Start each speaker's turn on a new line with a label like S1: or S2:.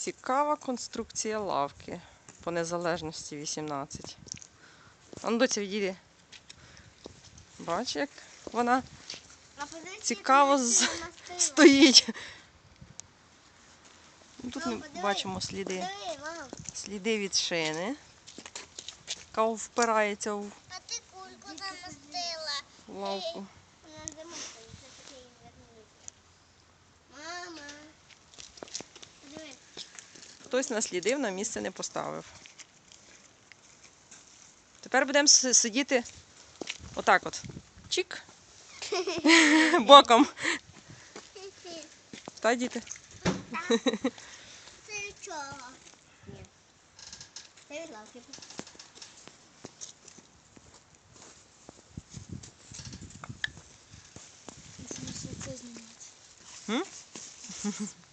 S1: Цікава конструкція лавки по незалежності 18. А ну доця відійди. Бач, як вона Цікаво з- стоїть. Ну, Тут ми бачимо сліди, сліди від шини, яка впирається в лавку. Хтось наслідив, на місце не поставив. Тепер будемо сидіти отак от. Чик. Боком. Та, діти?
S2: Це чого? Ні. Це від лавки.
S1: М?